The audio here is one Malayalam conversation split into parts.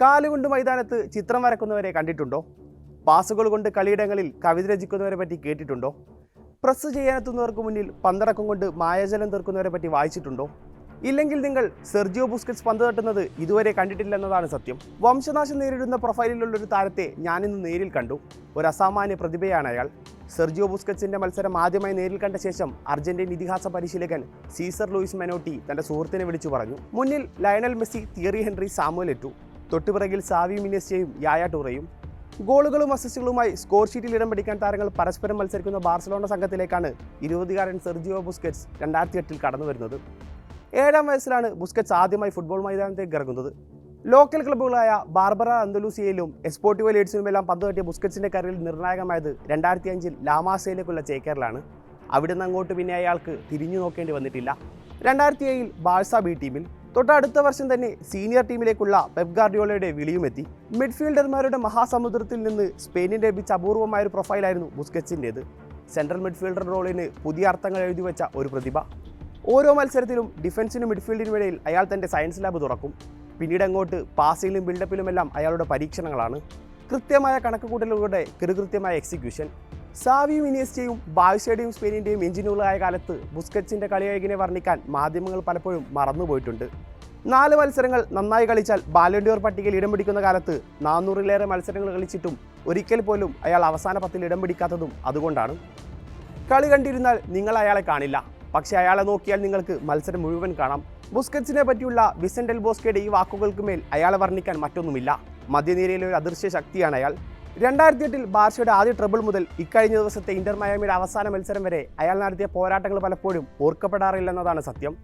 കാലുകൊണ്ട് മൈതാനത്ത് ചിത്രം വരക്കുന്നവരെ കണ്ടിട്ടുണ്ടോ? പാസുകൾ കൊണ്ട് കളിയിടങ്ങളിൽ കവിത രചിക്കുന്നവരെ പറ്റി കേട്ടിട്ടുണ്ടോ? പ്രസ് ചെയ്യാനെത്തുന്നവർക്ക് മുന്നിൽ പന്തടക്കം കൊണ്ട് മായജലം തീർക്കുന്നവരെ പറ്റി വായിച്ചിട്ടുണ്ടോ? ഇല്ലെങ്കിൽ നിങ്ങൾ സെർജിയോ ബുസ്കറ്റ്സ് പന്ത് തട്ടുന്നത് ഇതുവരെ കണ്ടിട്ടില്ലെന്നതാണ് സത്യം. വംശനാശം നേരിടുന്ന പ്രൊഫൈലിലുള്ള ഒരു താരത്തെ ഞാനിന്ന് നേരിൽ കണ്ടു. ഒരു അസാമാന്യ പ്രതിഭയാണ് അയാൾ. സെർജിയോ ബുസ്കറ്റ്സിന്റെ മത്സരം ആദ്യമായി നേരിൽ കണ്ട ശേഷം അർജന്റീൻ ഇതിഹാസ പരിശീലകൻ സീസർ ലൂയിസ് മെനോട്ടി തന്റെ സുഹൃത്തിനെ വിളിച്ചു പറഞ്ഞു. മുന്നിൽ Lionel Messi Thierry Henry Samuel Eto'o തൊട്ടുപിറകിൽ Xavi മിനിയസ്റ്റയും യായ ടൂറയും ഗോളുകളും അസിസ്റ്റുകളുമായി സ്കോർ ഷീറ്റിൽ ഇടം പിടിക്കാൻ താരങ്ങൾ പരസ്പരം മത്സരിക്കുന്ന ബാർസലോണ സംഘത്തിലേക്കാണ് ഇരുപതുകാരൻ സെർജിയോ ബുസ്കറ്റ്സ് രണ്ടായിരത്തി എട്ടിൽ കടന്നു വരുന്നത്. ഏഴാം വയസ്സിലാണ് ബുസ്കറ്റ്സ് ആദ്യമായി ഫുട്ബോൾ മൈതാനത്തേക്ക് ഇറങ്ങുന്നത്. ലോക്കൽ ക്ലബ്ബുകളായ ബാർബറ അന്തലൂസിയയിലും എസ്പോർട്ടിവോ ലീഡ്സിനുമെല്ലാം പന്ത് തട്ടിയ ബുസ്കറ്റ്സിന്റെ കരിയറിൽ നിർണായകമായത് രണ്ടായിരത്തി അഞ്ചിൽ ലാമാസയിലേക്കുള്ള ചേക്കേറലാണ്. അവിടുന്ന് അങ്ങോട്ട് പിന്നെ അയാൾക്ക് തിരിഞ്ഞു നോക്കേണ്ടി വന്നിട്ടില്ല. രണ്ടായിരത്തി ഏഴിൽ ബാഴ്സ ബി ടീമിൽ തൊട്ടടുത്ത വർഷം തന്നെ സീനിയർ ടീമിലേക്കുള്ള പെപ് ഗാർഡിയോളയുടെ വിളിയുമെത്തി മിഡ്ഫീൽഡർമാരുടെ മഹാസമുദ്രത്തിൽ നിന്ന് സ്പെയിനിന് ലഭിച്ച അപൂർവമായ ഒരു പ്രൊഫൈലായിരുന്നു ബുസ്കറ്റ്സിന്റേത് സെൻട്രൽ മിഡ്ഫീൽഡർ റോളിന് പുതിയ അർത്ഥങ്ങൾ എഴുതി വെച്ച ഒരു പ്രതിഭ. ഓരോ മത്സരത്തിലും ഡിഫൻസിനും മിഡ്ഫീൽഡിനും ഇടയിൽ അയാൾ തന്റെ സയൻസ് ലാബ് തുറക്കും. പിന്നീട് അങ്ങോട്ട് പാസിലും ബിൽഡപ്പിലുമെല്ലാം അയാളുടെ പരീക്ഷണങ്ങളാണ്. കൃത്യമായ കണക്കുകൂട്ടലുകളുടെ കൃകൃത്യമായ എക്സിക്യൂഷൻ സാവിയും ഇനിയസ്റ്റയും ബാഴ്സയുടെയും സ്പെയിനിന്റെയും എഞ്ചിനുകളായ കാലത്ത് ബുസ്കറ്റ്സിന്റെ കളിയഴകിനെ വർണിക്കാൻ മാധ്യമങ്ങൾ പലപ്പോഴും മറന്നുപോയിട്ടുണ്ട്. നാല് മത്സരങ്ങൾ നന്നായി കളിച്ചാൽ ബാലൻഡിയോർ പട്ടികയിൽ ഇടം പിടിക്കുന്ന കാലത്ത് നാനൂറിലേറെ മത്സരങ്ങൾ കളിച്ചിട്ടും ഒരിക്കൽ പോലും അയാൾ അവസാന പത്തിൽ ഇടം പിടിക്കാത്തതും അതുകൊണ്ടാണ്. കളി കണ്ടിരുന്നാൽ നിങ്ങൾ അയാളെ കാണില്ല. പക്ഷേ അയാളെ നോക്കിയാൽ നിങ്ങൾക്ക് മത്സരം മുഴുവൻ കാണാം. ബുസ്കറ്റ്സിനെ പറ്റിയുള്ള വിസൻഡൽ ബോസ്കയുടെ ഈ വാക്കുകൾക്ക് മേൽ അയാളെ വർണിക്കാൻ മറ്റൊന്നുമില്ല. മധ്യനിരയിലെ ഒരു അദൃശ്യ ശക്തിയാണ് അയാൾ. രണ്ടായിരത്തി എട്ടിൽ ബാർഷയുടെ ആദ്യ ട്രബിൾ മുതൽ ഇക്കഴിഞ്ഞ ദിവസത്തെ ഇന്റർ മയാമിയുടെ അവസാന മത്സരം വരെ അയാൾ നടത്തിയ പോരാട്ടങ്ങൾ പലപ്പോഴും ഓർക്കപ്പെടാറില്ലെന്നതാണ് സത്യം.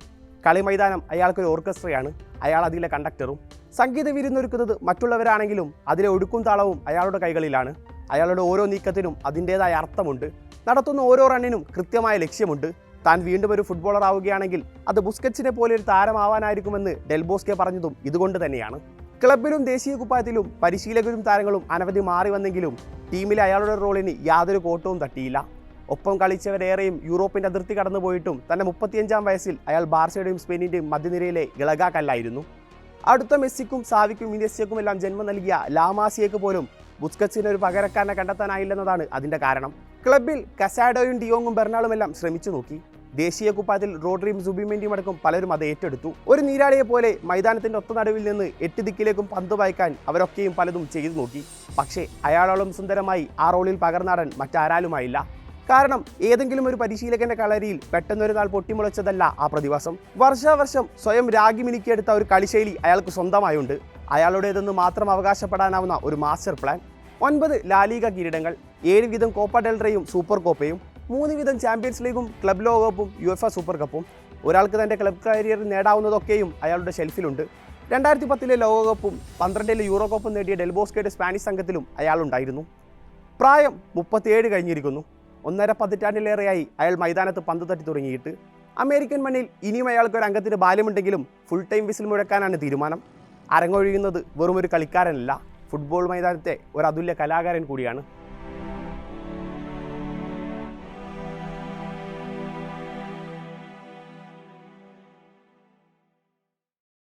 കളി മൈതാനം അയാൾക്കൊരു ഓർക്കസ്ട്രയാണ് അയാൾ അതിലെ കണ്ടക്ടറും. സംഗീത വിരുന്നൊരുക്കുന്നത് മറ്റുള്ളവരാണെങ്കിലും അതിലെ ഒടുക്കും താളവും അയാളുടെ കൈകളിലാണ്. അയാളുടെ ഓരോ നീക്കത്തിനും അതിന്റെതായ അർത്ഥമുണ്ട്. നടത്തുന്ന ഓരോ റണ്ണിനും കൃത്യമായ ലക്ഷ്യമുണ്ട്. താൻ വീണ്ടും ഒരു ഫുട്ബോളർ ആവുകയാണെങ്കിൽ അത് ബുസ്കറ്റ്സിനെ പോലെ ഒരു താരമാവാനായിരിക്കുമെന്ന് ഡെൽബോസ്കെ പറഞ്ഞതും ഇതുകൊണ്ട് തന്നെയാണ്. ക്ലബിലും ദേശീയ കുപ്പായത്തിലും പരിശീലകരും താരങ്ങളും അനവധി മാറി വന്നെങ്കിലും ടീമിലെ അയാളുടെ റോളിന് യാതൊരു കോട്ടവും തട്ടിയില്ല. ഒപ്പം കളിച്ചവരേറെയും യൂറോപ്പിന്റെ അതിർത്തി കടന്നുപോയിട്ടും തന്റെ മുപ്പത്തിയഞ്ചാം വയസ്സിൽ അയാൾ ബാർസയുടെയും സ്പെയിനിന്റെയും മധ്യനിരയിലെ ഇളകാക്കല്ലായിരുന്നു. അടുത്ത മെസ്സിക്കും സാവിക്കും ഇനിയസ്യക്കും എല്ലാം ജന്മം നൽകിയ ലാമാസിയക്ക് പോലും ബുസ്കറ്റ്സിന് ഒരു പകരക്കാരനെ കണ്ടെത്താനായില്ലെന്നതാണ് അതിന്റെ കാരണം. ക്ലബിൽ കസാഡോയും ഡിയോങ്ങും ബെർണാളും എല്ലാം ശ്രമിച്ചു നോക്കി. ദേശീയ കുപ്പായത്തിൽ റോഡ്രിയും സുബിമെന്റിയും അടക്കം പലരും അത് ഏറ്റെടുത്തു. ഒരു നീരാളിയെ പോലെ മൈതാനത്തിന്റെ ഒത്ത നടുവിൽ നിന്ന് എട്ട് ദിക്കിലേക്കും പന്ത് വായിക്കാൻ അവരൊക്കെയും പലതും ചെയ്തു നോക്കി. പക്ഷേ അയാളോളം സുന്ദരമായി ആ റോളിൽ പകർന്നാടാൻ മറ്റാരാലുമായില്ല. കാരണം ഏതെങ്കിലും ഒരു പരിശീലകന്റെ കളരിയിൽ പെട്ടെന്നൊരു നാൾ പൊട്ടിമുളച്ചതല്ല ആ പ്രതിഭാസം. വർഷാവർഷം സ്വയം രാഗി മിനുക്കിയെടുത്ത ഒരു കളിശൈലി അയാൾക്ക് സ്വന്തമായുണ്ട്. അയാളുടേതെന്ന് മാത്രം അവകാശപ്പെടാനാവുന്ന ഒരു മാസ്റ്റർ പ്ലാൻ. ഒൻപത് ലാലീഗ കിരീടങ്ങൾ ഏഴ് വീതം കോപ്പ ഡെൽറയും സൂപ്പർ കോപ്പയും മൂന്ന് വീതം ചാമ്പ്യൻസ് ലീഗും ക്ലബ് ലോകകപ്പും യു എഫ് സൂപ്പർ കപ്പും. ഒരാൾക്ക് തന്റെ ക്ലബ് കരിയർ നേടാവുന്നതൊക്കെയും അയാളുടെ ഷെൽഫിലുണ്ട്. രണ്ടായിരത്തി പത്തിലെ ലോകകപ്പും പന്ത്രണ്ടിലെ യൂറോ കപ്പും നേടിയ ഡെൽബോസ്കയുടെ സ്പാനിഷ് സംഘത്തിലും അയാളുണ്ടായിരുന്നു. പ്രായം മുപ്പത്തിയേഴ് കഴിഞ്ഞിരിക്കുന്നു. ഒന്നര പതിറ്റാണ്ടിലേറെയായി അയാൾ മൈതാനത്ത് പന്ത് തട്ടി തുടങ്ങിയിട്ട്. അമേരിക്കൻ മണ്ണിൽ ഇനിയും അയാൾക്ക് ഒരു അംഗത്തിന് ബാല്യമുണ്ടെങ്കിലും ഫുൾ ടൈം വിസിൽ മുഴക്കാനാണ് തീരുമാനം. അരങ്ങൊഴിയുന്നത് വെറും ഒരു കളിക്കാരനല്ല ഫുട്ബോൾ മൈതാനത്തെ ഒരു അതുല്യ കലാകാരൻ കൂടിയാണ്.